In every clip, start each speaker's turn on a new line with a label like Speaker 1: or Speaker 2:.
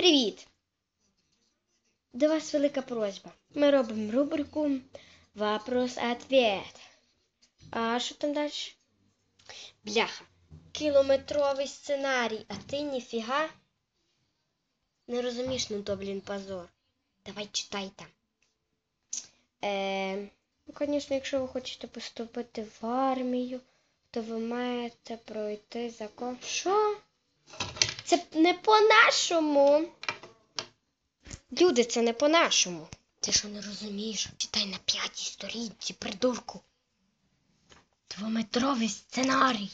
Speaker 1: Привіт! До вас велика просьба. Ми робимо рубрику Вопрос-ответ. А що там далі? Бляха. Кілометровий сценарій, а ти ніфіга не розумієш, ну то, блін, позор. Давай читай там. Е, ну, звісно, якщо ви хочете поступити в армію, то ви маєте пройти закон. Що? Це не по-нашому. Люди, це не по-нашому. Ти що не розумієш? Читай на п'ятій сторінці, придурку. Двометровий сценарій.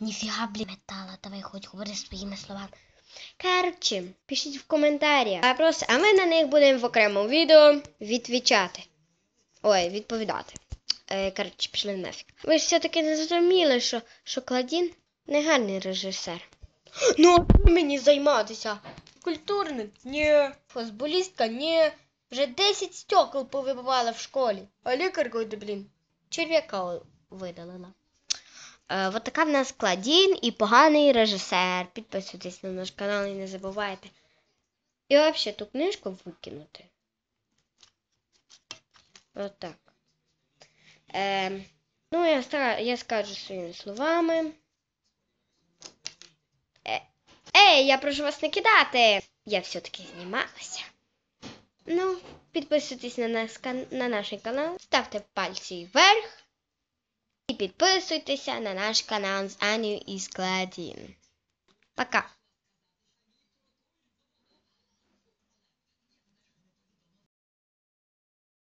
Speaker 1: Ніфіга, блін, метала, давай хоч говори своїми словами. Коротше, пишіть в коментарях вопроси, а ми на них будемо в окремому відео відвічати. Ой, відповідати. Е, коротше, пішли нафіг. Ви ж все-таки не зрозуміли, що, що Кладін не гарний режисер. Ну, а мені займатися? Культурник? Ні. Футболістка? Ні. Вже 10 стекол повибивала в школі. А лікаркою, блін, черв'яка видалила. Е, от така в нас Кладін і поганий режисер. Підписуйтесь на наш канал і не забувайте. І взагалі ту книжку викинути. Отак. Е, ну, я, я скажу своїми словами. Е, ей, я прошу вас не кидати. Я все-таки знімалася. Ну, підписуйтесь на наш, на наш канал, ставте пальці вверх і підписуйтеся на наш канал з Анею і Складін. Пока!